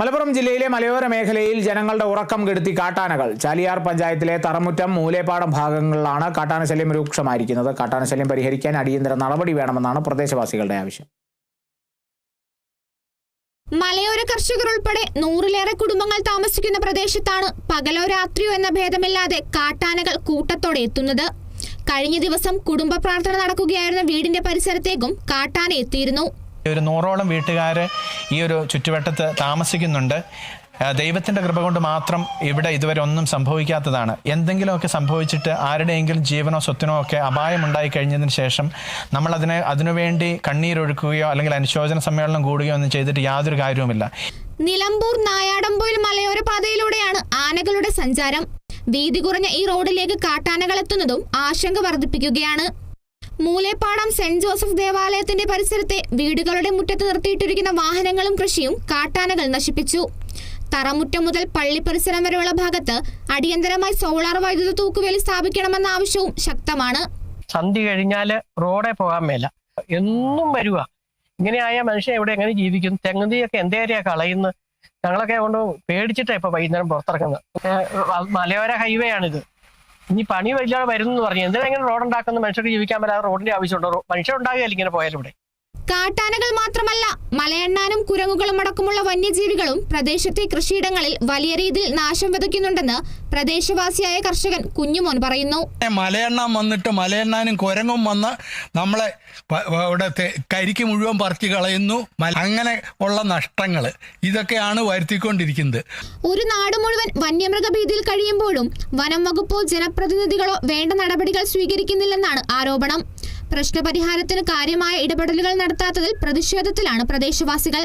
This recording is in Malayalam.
മലപ്പുറം ജില്ലയിലെ മലയോര മേഖലയിൽ ജനങ്ങളുടെ ഉറക്കം കെടുത്തി കാട്ടാനകൾ. ചാലിയാർ പഞ്ചായത്തിലെ തറമുറ്റം മൂലേപ്പാടം ഭാഗങ്ങളിലാണ് കാട്ടാനശല്യം രൂക്ഷമായിരിക്കുന്നത്. കാട്ടാനശല്യം പരിഹരിക്കാൻ അടിയന്തര നടപടി വേണമെന്നാണ് പ്രദേശവാസികളുടെ ആവശ്യം. മലയോര കർഷകർ ഉൾപ്പെടെ നൂറിലേറെ കുടുംബങ്ങൾ താമസിക്കുന്ന പ്രദേശത്താണ് പകലോ രാത്രിയോ എന്ന ഭേദമില്ലാതെ കാട്ടാനകൾ കൂട്ടത്തോടെ എത്തുന്നത്. കഴിഞ്ഞ ദിവസം കുടുംബ പ്രാർത്ഥന നടക്കുകയായിരുന്ന വീടിന്റെ പരിസരത്തേക്കും കാട്ടാന എത്തിയിരുന്നു. ഒരു നൂറോളം വീട്ടുകാർ ഈ ഒരു ചുറ്റുവട്ടത്ത് താമസിക്കുന്നുണ്ട്. ദൈവത്തിന്റെ കൃപ കൊണ്ട് മാത്രം ഇവിടെ ഇതുവരെ ഒന്നും സംഭവിക്കാത്തതാണ്. എന്തെങ്കിലുമൊക്കെ സംഭവിച്ചിട്ട് ആരുടെയെങ്കിലും ജീവനോ സ്വത്തിനോ ഒക്കെ അപായമുണ്ടായി കഴിഞ്ഞതിന് ശേഷം നമ്മളതിനെ അതിനുവേണ്ടി കണ്ണീരൊഴുക്കുകയോ അല്ലെങ്കിൽ അനുശോചന സമ്മേളനം കൂടുകയോ ഒന്നും ചെയ്തിട്ട് യാതൊരു കാര്യവുമില്ല. നിലമ്പൂർ നായാടമ്പോയിൽ മലയോര പാതയിലൂടെയാണ് ആനകളുടെ സഞ്ചാരം. വീതി കുറഞ്ഞ ഈ റോഡിലേക്ക് കാട്ടാനകളെത്തുന്നതും ആശങ്ക വർദ്ധിപ്പിക്കുകയാണ്. മൂലേപ്പാടം സെന്റ് ജോസഫ് ദേവാലയത്തിന്റെ പരിസരത്തെ വീടുകളുടെ മുറ്റത്ത് നിർത്തിയിട്ടിരിക്കുന്ന വാഹനങ്ങളും കൃഷിയും കാട്ടാനകൾ നശിപ്പിച്ചു. തറമുറ്റം മുതൽ പള്ളി പരിസരം വരെയുള്ള ഭാഗത്ത് അടിയന്തരമായി സോളാർ വൈദ്യുത തൂക്കുവേലി സ്ഥാപിക്കണമെന്ന ആവശ്യവും ശക്തമാണ്. സന്ധി കഴിഞ്ഞാൽ റോഡെ പോകാൻ മേല. എന്നും വരുക ഇങ്ങനെയായ മനുഷ്യൻ എവിടെ എങ്ങനെ ജീവിക്കും? തെങ്ങുതിയൊക്കെ എന്തേരെയാ കളയുന്നത്? ഞങ്ങളൊക്കെ കൊണ്ട് പേടിച്ചിട്ടാ ഇപ്പൊ വൈകുന്നേരം പുറത്തിറക്കുന്നത് മലയോര ഹൈവേ ആണിത് ഇനി പണി വലിയ വരുന്നു പറഞ്ഞു എന്തിനാ ഇങ്ങനെ റോഡ് ഉണ്ടാക്കുന്ന മനുഷ്യർക്ക് ജീവിക്കാൻ പറ്റാതെ റോഡിന്റെ ആവശ്യമുണ്ടോ? മനുഷ്യർ ഉണ്ടാകുകയല്ല ഇങ്ങനെ പോയാലും ഇവിടെ. കാട്ടാനകൾ മാത്രമല്ല മലയെണ്ണാനും കുരങ്ങുകളും അടക്കമുള്ള വന്യജീവികളും പ്രദേശത്തെ കൃഷിയിടങ്ങളിൽ വലിയ രീതിയിൽ നാശം വിതയ്ക്കുന്നുണ്ടെന്ന് പ്രദേശവാസിയായ കർഷകൻ കുഞ്ഞുമോൻ പറയുന്നു. മലയെണ്ണാൻ വന്നിട്ട് മലയെണ്ണാനും കുരങ്ങും വന്ന് നമ്മളെ ഇവിടെ കരിക്ക് മുഴുവൻ പറത്തി കളയുന്നു. അങ്ങനെ ഉള്ള നഷ്ടങ്ങൾ ഇതൊക്കെയാണ് വരുത്തിക്കൊണ്ടിരിക്കുന്നത്. ഒരു നാട് മുഴുവൻ വന്യമൃഗ ഭീതിയിൽ കഴിയുമ്പോഴും വനം വകുപ്പോ ജനപ്രതിനിധികളോ വേണ്ട നടപടികൾ സ്വീകരിക്കുന്നില്ലെന്നാണ് ആരോപണം. പ്രശ്നപരിഹാരത്തിന് കാര്യമായ ഇടപെടലുകൾ നടത്താത്തതിൽ പ്രതിഷേധത്തിലാണ് പ്രദേശവാസികൾ.